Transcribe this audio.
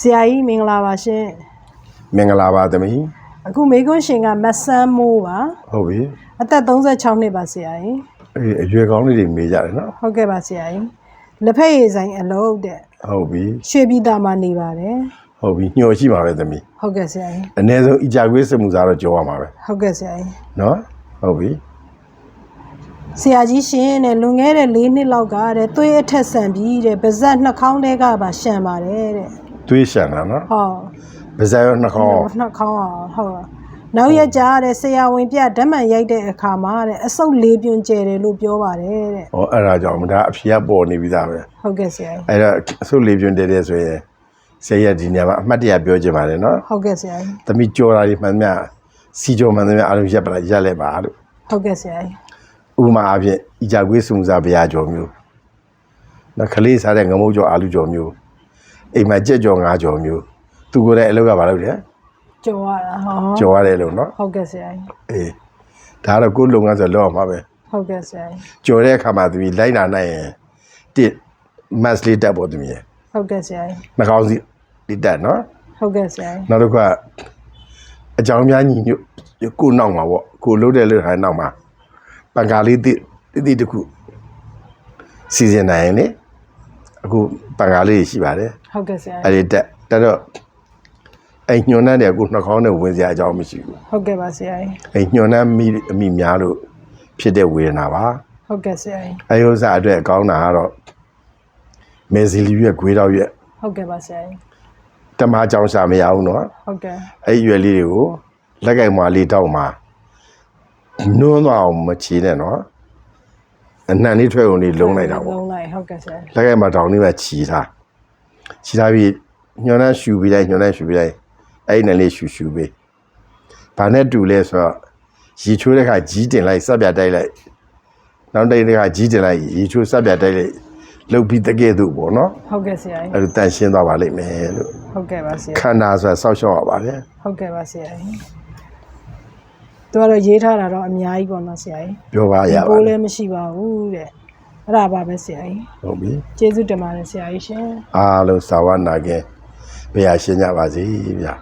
ဆရာကြီးမင်္ဂလာပါရှင်မင်္ဂလာပါသမီးအခုမေကွန်းရှင်ကမဆန်းမိုးပါဟုတ်ပြီအသက်36နှစ်ပါဆရာကြီးအေးအရွယ်ကောင်းလေးတွေမေးကြတယ်နော်ဟုတ်ကဲ့ပါဆရာကြီးလက်ဖက်ရည်ဆိုင်အလုပ်တဲ့ဟုတ်ပြီရွှေပြည်သားမှာနေပါတယ်ဟုတ်ပြီညှော်ရှိပါပဲသမီးဟုတ်ကဲ့ဆရာကြီးအ ਨੇ ဆုံးအကြကွေးစမှုစားတော့ကြောရမှာပဲဟုတ်ကဲ့ဆရာကြီးနော်ဟုတ်ပြီဆရာကြီးရှင်တဲ့လွန်ခဲ့တဲ့၄နှစ်လောက်ကတဲ့သွေးအထက်ဆန်ပြီးတဲ့ပါဇက်နှာခေါင်းထဲကပါရှံပါတယ်တဲ့ သွေးရှံတာနော်ဟောပါးစပ်ရောနှာခေါင်းရောနှာခေါင်းအောင်ဟုတ်လားနောက်ရက်ကြားတဲ့ဆရာဝန်ပြဓာတ်မှန်ရိုက်တဲ့အခါမှာတဲ့အဆုတ်လေးပြွန်ကျဲတယ်လို့ပြောပါတယ်တဲ့ဟောအဲ့ဒါကြောင့်ဒါအဖြေကပေါ်နေပြီသားပဲဟုတ်ကဲ့ဆရာကြီးအဲ့တော့အဆုတ်လေးပြွန်းတဲတဲ့ဆိုရင်ဆရာကြီးကဒီညမှာအမှတ်တရပြောချင်ပါတယ်နော်ဟုတ်ကဲ့ဆရာကြီးသမီးကြောတာဒီမှန်သမျှစီကြောမှန်သမျှအားလုံးရက်ပါလားရက်လက်ပါလို့ဟုတ်ကဲ့ဆရာကြီးဥပမာအဖြစ်အကြကွေးစမှုစားဘုရားကြော်မျိုးနော်ခလေးစားတဲ့ငမုတ်ကြော်အာလူကြော်မျိုး အိမ်မှာကြက်ကြော်ငါးကြော်မျိုးသူကိုယ်တိုင်အလုပ်ကဘာလုပ်လဲကြော်ရတာဟောကြော်ရတယ်လို့နော်ဟုတ်ကဲ့ဆရာကြီးအေးဒါကတော့ကိုယ်လုပ်ငန်းဆိုလောက်အောင်ပါပဲဟုတ်ကဲ့ဆရာကြီးကြော်တဲ့အခါမှာသူကြီးလိုက်နာနိုင်ရင်တစ်မတ်လေးတက်ပေါ်သူကြီးဟုတ်ကဲ့ဆရာကြီးနှာခေါင်းစီဒီတက်နော်ဟုတ်ကဲ့ဆရာကြီးနောက်တစ်ခါအကြောင်းများညီညွတ်ကိုယ်နောက်မှာပေါ့ကိုယ်လုပ်တဲ့လုပ်တိုင်းနောက်မှာပန်ကာလေးတိတိတိတစ်ခုစီစဉ်နိုင်ရင်လေအခုပန်ကာလေးရှိပါတယ်ဟုတ်ကဲ့ဆရာအဲ့ကြီးဒီတက်တက်တော့အဲ့ညွန်နှမ်းတဲ့အခုနှာခေါင်းနဲ့ဝင်စရာအကြောင်းမရှိဘူးဟုတ်ကဲ့ပါဆရာကြီးအဲ့ညွန်နှမ်းမိအမိများလို့ဖြစ်တဲ့ဝေဒနာပါဟုတ်ကဲ့ဆရာကြီးအဲ့ဥစ္စာအတွက်ကောင်းတာကတော့မေဇီလီရွက်ဂွေးတော့ရွက်ဟုတ်ကဲ့ပါဆရာကြီးတမကြောင်ရှာမရဘူးနော်ဟုတ်ကဲ့အဲ့ဒီရွက်လေးတွေကိုလက်ကင်မွာလေးတောက်မှာနွန်းသွားအောင်မချီနဲ့နော်အနှံလေးထွက်ုံလေးလုံးလိုက်တာပေါ့လုံးလိုက်ဟုတ်ကဲ့ဆရာကြီးလက်ကင်မတောင်လေးပဲချီထား ချီထားပြီးညွန်နှမ်းရှူပြီးလိုက်ညွန်နှမ်းရှူပြီးလိုက်အဲ့ဒီနဲ့လေးရှူရှူပေးဘာနဲ့တူလဲဆိုတော့ရေချိုးတဲ့ခါကြီးတင်လိုက်စက်ပြတိုက်လိုက်နောက်တစ်ခါကြီးတင်လိုက်ရေချိုးစက်ပြတိုက်လိုက်လုတ်ပြီးတကဲ့သို့ပေါ့နော်ဟုတ်ကဲ့ဆရာကြီးအဲ့လိုတန်ရှင်းသွားပါလိမ့်မယ်လို့ဟုတ်ကဲ့ပါဆရာခန္ဓာဆိုတာစောက်ရှောက်ရပါတယ်ဟုတ်ကဲ့ပါဆရာကြီးသူကတော့ရေးထားတာတော့အများကြီးပေါ့နော်ဆရာကြီးပြောပါရပါပိုးတလည်းယ်မရှိပါဘူးတဲ့ အဲ့ဒါပါပဲဆရာကြီးဟုတ်ပြီကျေးဇူးတင်ပါတယ်ဆရာကြီးရှင်အားလုံးသာဝနာကဲဘုရားရှင်ကြပါစေဗျာ